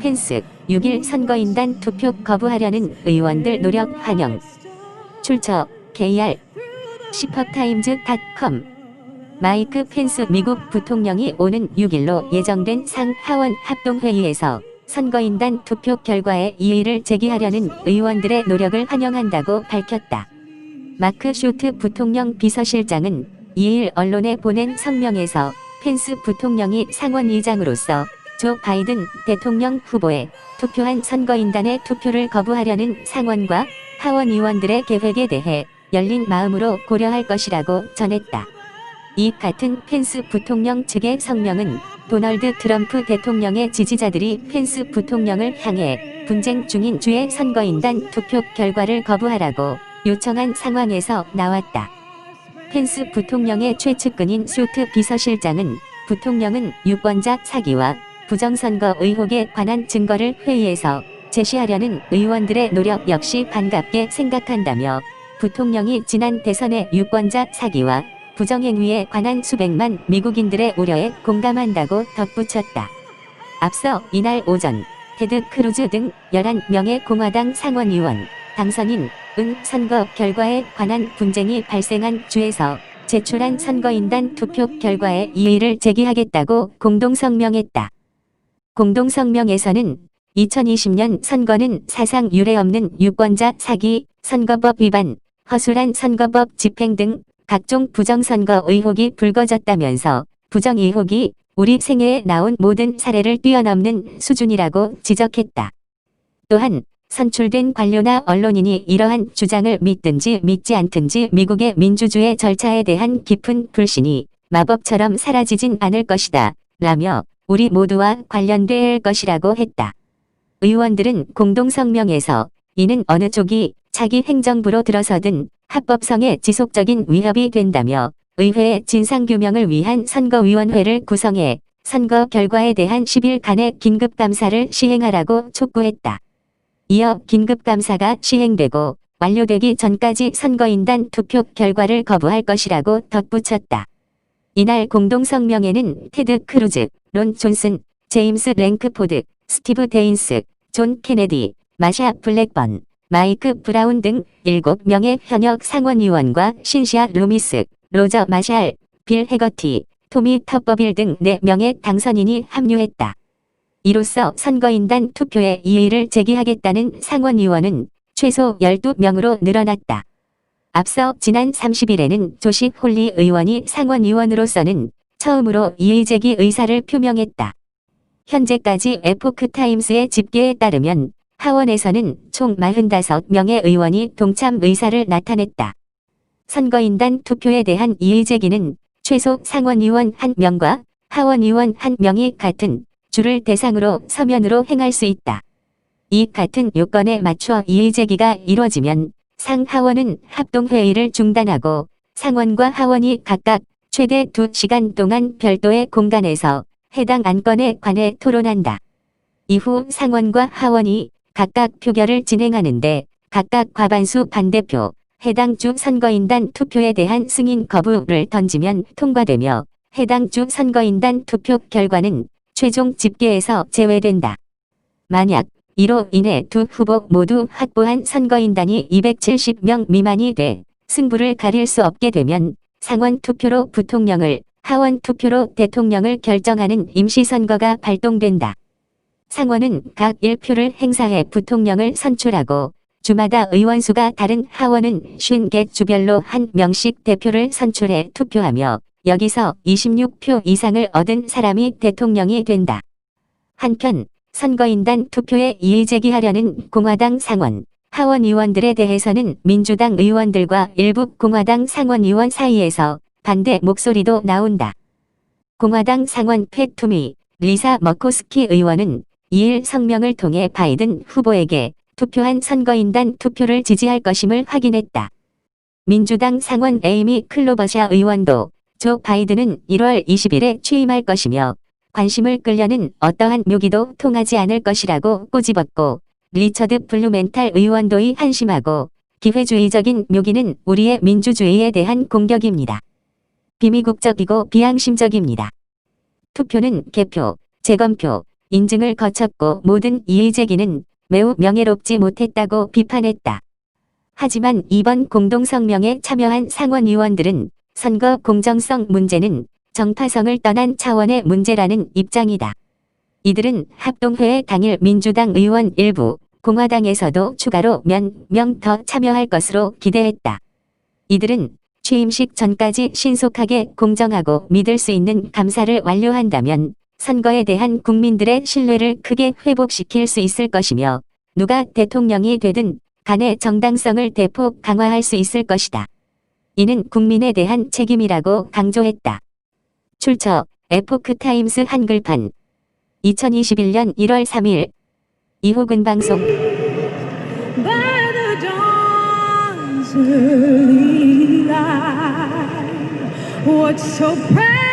펜스 6일 선거인단 투표 거부하려는 의원들 노력 환영. 출처 KR 시퍼타임즈닷컴 마이크 펜스 미국 부통령이 오는 6일로 예정된 상하원 합동회의에서 선거인단 투표 결과에 이의를 제기하려는 의원들의 노력을 환영한다고 밝혔다. 마크 슈트 부통령 비서실장은 2일 언론에 보낸 성명에서 펜스 부통령이 상원의장으로서 조 바이든 대통령 후보에 투표한 선거인단의 투표를 거부하려는 상원과 하원 의원들의 계획에 대해 열린 마음으로 고려할 것이라고 전했다. 이 같은 펜스 부통령 측의 성명은 도널드 트럼프 대통령의 지지자들이 펜스 부통령을 향해 분쟁 중인 주의 선거인단 투표 결과를 거부하라고 요청한 상황에서 나왔다. 펜스 부통령의 최측근인 슈트 비서실장은 부통령은 유권자 사기와 부정선거 의혹에 관한 증거를 회의에서 제시하려는 의원들의 노력 역시 반갑게 생각한다며 부통령이 지난 대선의 유권자 사기와 부정행위에 관한 수백만 미국인들의 우려에 공감한다고 덧붙였다. 앞서 이날 오전 테드 크루즈 등 11명의 공화당 상원의원, 당선인 은 선거 결과에 관한 분쟁이 발생한 주에서 제출한 선거인단 투표 결과에 이의를 제기하겠다고 공동성명했다. 공동성명에서는 2020년 선거는 사상 유례없는 유권자 사기, 선거법 위반, 허술한 선거법 집행 등 각종 부정선거 의혹이 불거졌다면서 부정 의혹이 우리 생애에 나온 모든 사례를 뛰어넘는 수준이라고 지적했다. 또한 선출된 관료나 언론인이 이러한 주장을 믿든지 믿지 않든지 미국의 민주주의 절차에 대한 깊은 불신이 마법처럼 사라지진 않을 것이다. 라며 우리 모두와 관련될 것이라고 했다. 의원들은 공동성명에서 이는 어느 쪽이 차기 행정부로 들어서든 합법성에 지속적인 위협이 된다며 의회의 진상규명을 위한 선거위원회를 구성해 선거 결과에 대한 10일간의 긴급감사를 시행하라고 촉구했다. 이어 긴급감사가 시행되고 완료되기 전까지 선거인단 투표 결과를 거부할 것이라고 덧붙였다. 이날 공동성명에는 테드 크루즈, 론 존슨, 제임스 랭크포드, 스티브 데인스, 존 케네디, 마샤 블랙번, 마이크 브라운 등 7명의 현역 상원의원과 신시아 루미스, 로저 마샬, 빌 해거티, 토미 터버빌 등 4명의 당선인이 합류했다. 이로써 선거인단 투표에 이의를 제기하겠다는 상원의원은 최소 12명으로 늘어났다. 앞서 지난 30일에는 조시 홀리 의원이 상원의원으로서는 처음으로 이의 제기 의사를 표명했다. 현재까지 에포크타임스의 집계에 따르면 하원에서는 총 45명의 의원이 동참 의사를 나타냈다. 선거인단 투표에 대한 이의 제기는 최소 상원의원 1명과 하원의원 1명이 같은 주를 대상으로 서면으로 행할 수 있다. 이 같은 요건에 맞춰 이의 제기가 이루어지면 상하원은 합동회의를 중단하고 상원과 하원이 각각 최대 2시간 동안 별도의 공간에서 해당 안건에 관해 토론한다. 이후 상원과 하원이 각각 표결을 진행하는데 각각 과반수 반대표, 해당 주 선거인단 투표에 대한 승인 거부를 던지면 통과되며 해당 주 선거인단 투표 결과는 최종 집계에서 제외된다. 만약 이로 인해 두 후보 모두 확보한 선거인단이 270명 미만이 돼 승부를 가릴 수 없게 되면 상원 투표로 부통령을 하원 투표로 대통령을 결정하는 임시선거가 발동된다. 상원은 각 1표를 행사해 부통령을 선출하고 주마다 의원수가 다른 하원은 50개 주별로 한 명씩 대표를 선출해 투표하며 여기서 26표 이상을 얻은 사람이 대통령이 된다. 한편 선거인단 투표에 이의 제기하려는 공화당 상원, 하원 의원들에 대해서는 민주당 의원들과 일부 공화당 상원 의원 사이에서 반대 목소리도 나온다. 공화당 상원 팩투미 리사 머코스키 의원은 2일 성명을 통해 바이든 후보에게 투표한 선거인단 투표를 지지할 것임을 확인했다. 민주당 상원 에이미 클로버샤 의원도 조 바이든은 1월 20일에 취임할 것이며 관심을 끌려는 어떠한 묘기도 통하지 않을 것이라고 꼬집었고 리처드 블루멘탈 의원도의 한심하고 기회주의적인 묘기는 우리의 민주주의에 대한 공격입니다. 비미국적이고 비양심적입니다. 투표는 개표, 재검표, 인증을 거쳤고 모든 이의제기는 매우 명예롭지 못했다고 비판했다. 하지만 이번 공동성명에 참여한 상원의원들은 선거 공정성 문제는 정파성을 떠난 차원의 문제라는 입장이다. 이들은 합동회의 당일 민주당 의원 일부, 공화당에서도 추가로 몇 명 더 참여할 것으로 기대했다. 이들은 취임식 전까지 신속하게 공정하고 믿을 수 있는 감사를 완료한다면 선거에 대한 국민들의 신뢰를 크게 회복시킬 수 있을 것이며 누가 대통령이 되든 간의 정당성을 대폭 강화할 수 있을 것이다. 이는 국민에 대한 책임이라고 강조했다. 출처 에포크타임스 한글판 2021년 1월 3일 이호근 방송. What so proudly